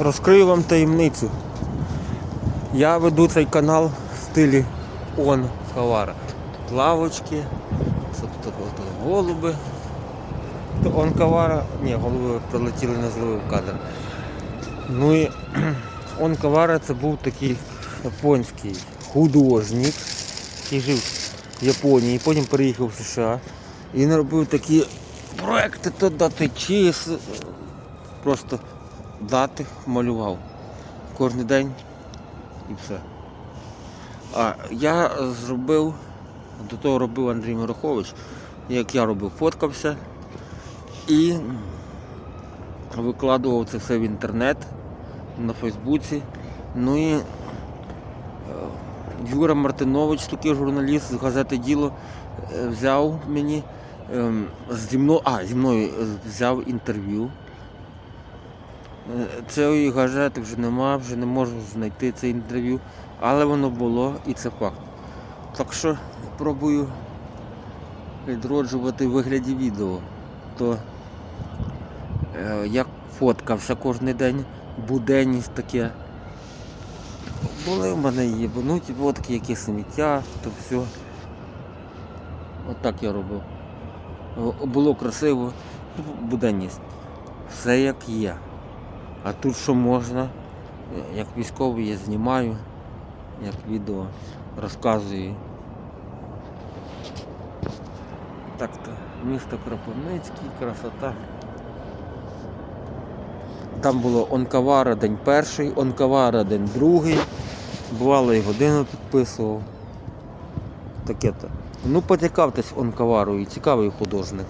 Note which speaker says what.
Speaker 1: Розкрию вам таємницю. Я веду цей канал в стилі Он Кавара. Тут лавочки, тут голуби. То Он Кавара. Ні, голуби прилетіли не зловив кадр. Ну і Он Кавара це був такий японський художник, який жив в Японії, потім переїхав в США. І він робив такі проекти, то дати чис, просто дати малював кожен день і все. А я зробив, до того робив Андрій Мирохович, як я робив, фоткався і викладував це все в інтернет на Фейсбуці. Ну і е, Юра Мартинович, такий журналіст з газети Діло, е, взяв мені ем, зі мною, а, зі мною е, взяв інтерв'ю. Цієї газети вже нема, вже не можу знайти це інтерв'ю, але воно було і це факт. Так що пробую відроджувати в вигляді відео. То е, як фоткався кожен день, буденність таке. Були в мене єбануті фотки, які сміття, то все. Отак я робив. Було красиво, буденність. Все як є. А тут що можна, як військовий я знімаю, як відео розказую. Так то, місто Кропивницький, красота. Там було Онкавара день перший, Онкавара день другий. Бувало і годину підписував. Таке то. Ну, поцікавтесь Онкаварою, цікавий художник.